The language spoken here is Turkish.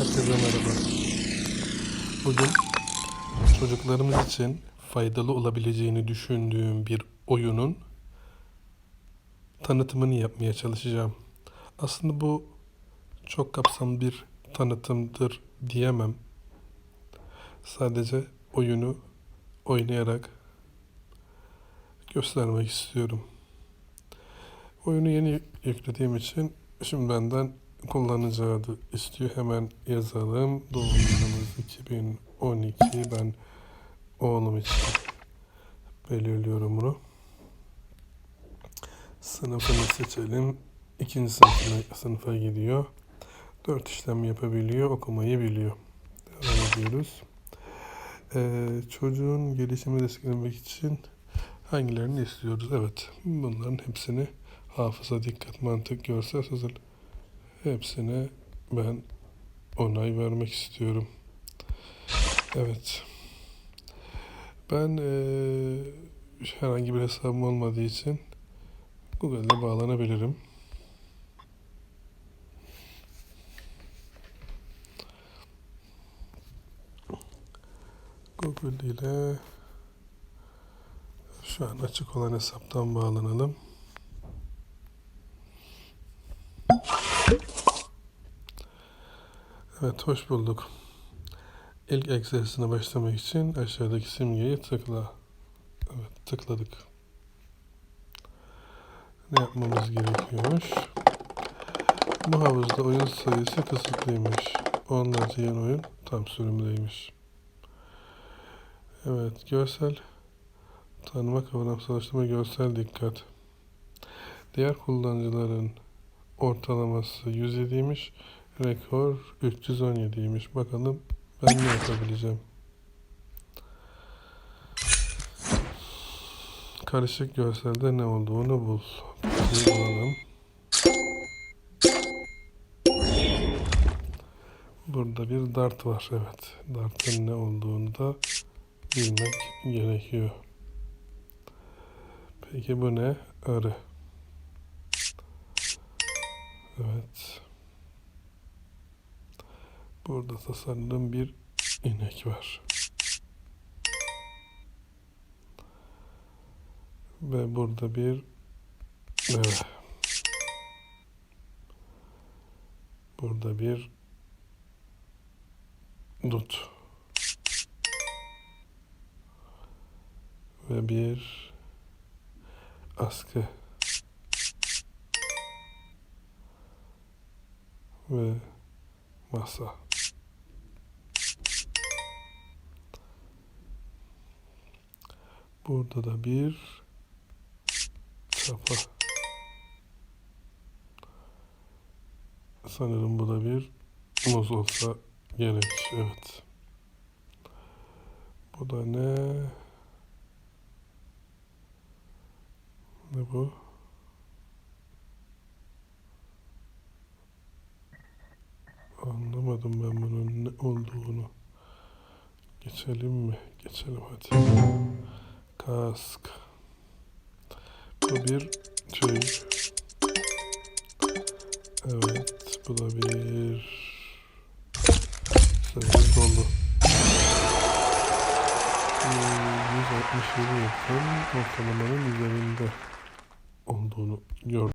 Herkese merhaba. Bugün çocuklarımız için faydalı olabileceğini düşündüğüm bir oyunun tanıtımını yapmaya çalışacağım. Aslında bu çok kapsamlı bir tanıtımdır diyemem. Sadece oyunu oynayarak göstermek istiyorum. Oyunu yeni yüklediğim için şimdi benden kullanıcı adı istiyor. Hemen yazalım. Doğum yılımız 2012. Ben oğlum için belirliyorum bunu. Sınıfını seçelim. İkinci sınıfına, sınıfa gidiyor. Dört işlem yapabiliyor. Okumayı biliyor. Devam ediyoruz. Ee, çocuğun gelişimi desteklemek için hangilerini istiyoruz? Evet. Bunların hepsini hafıza, dikkat, mantık, görsel, sözel hepsine ben onay vermek istiyorum. Evet. Ben eee, herhangi bir hesabım olmadığı için Google'da bağlanabilirim. Google ile şu an açık olan hesaptan bağlanalım. Evet, hoş bulduk. İlk egzersizine başlamak için aşağıdaki simgeyi tıkla. Evet, tıkladık. Ne yapmamız gerekiyormuş? Bu havuzda oyun sayısı kısıtlıymış. Onlarca yeni oyun tam sürümdeymiş. Evet, görsel tanıma, kavramsallaştırma, görsel dikkat. Diğer kullanıcıların ortalaması 107'ymiş. Rekor 317'ymiş. Bakalım ben ne yapabileceğim. Karışık görselde ne olduğunu bul. Bulalım. Burada bir dart var. Evet. Dartın ne olduğunu da bilmek gerekiyor. Peki bu ne? Arı. Evet. Burada da sanırım bir inek var. Ve burada bir evet. Burada bir dut. Ve bir askı. Ve masa. Burada da bir çapa. Sanırım bu da bir muz olsa gerek. Evet. Bu da ne? Ne bu? Anlamadım ben bunun ne olduğunu. Geçelim mi? Geçelim hadi. Kask. Bu bir tüy. Evet, bu da bir sayı dolu. Ee, 167 yakın ortalamanın üzerinde olduğunu gördüm.